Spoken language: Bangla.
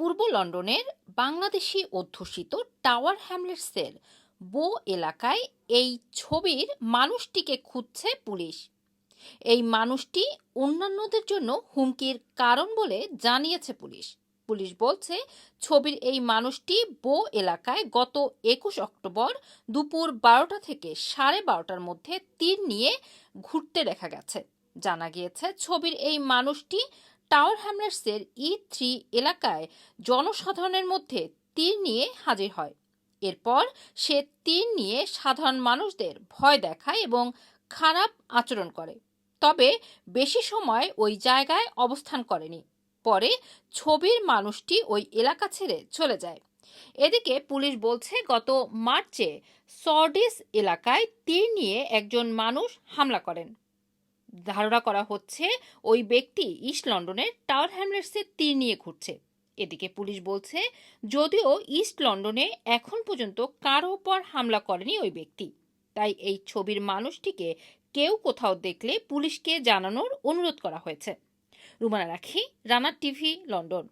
পূর্ব লন্ডনের বাংলাদেশি অধ্যুষিত টাওয়ার হ্যামলেটসের বো এলাকায় এই ছবির মানুষটিকে খুঁজছে পুলিশ। এই মানুষটি অন্যান্যদের জন্য হুমকির কারণ বলে জানিয়েছে পুলিশ। পুলিশ বলছে, ছবির এই মানুষটি বো এলাকায় গত একুশ অক্টোবর দুপুর বারোটা থেকে সাড়ে বারোটার মধ্যে তীর নিয়ে ঘুরতে দেখা গেছে। জানা গিয়েছে, ছবির এই মানুষটি টাওয়ার হ্যামলেটসের ই থ্রি এলাকায় জনসাধারণের মধ্যে তীর নিয়ে হাজির হয়। এরপর সে তীর নিয়ে সাধারণ মানুষদের ভয় দেখায় এবং খারাপ আচরণ করে। তবে বেশি সময় ওই জায়গায় অবস্থান করেনি। পরে ছবির মানুষটি ওই এলাকা ছেড়ে চলে যায়। এদিকে পুলিশ বলছে, গত মার্চে সর্ডিস এলাকায় তীর নিয়ে একজন মানুষ হামলা করেন। ধারণা করা হচ্ছে ওই ব্যক্তি ইস্ট লন্ডনের টাওয়ার হ্যামলেটসে তীর নিয়ে ঘুরছে। এদিকে পুলিশ বলছে, যদিও ইস্ট লন্ডনে এখন পর্যন্ত কারও উপর হামলা করেনি ওই ব্যক্তি। তাই এই ছবির মানুষটিকে কেউ কোথাও দেখলে পুলিশকে জানানোর অনুরোধ করা হয়েছে। রুমানা রাখি রানার টিভি, লন্ডন।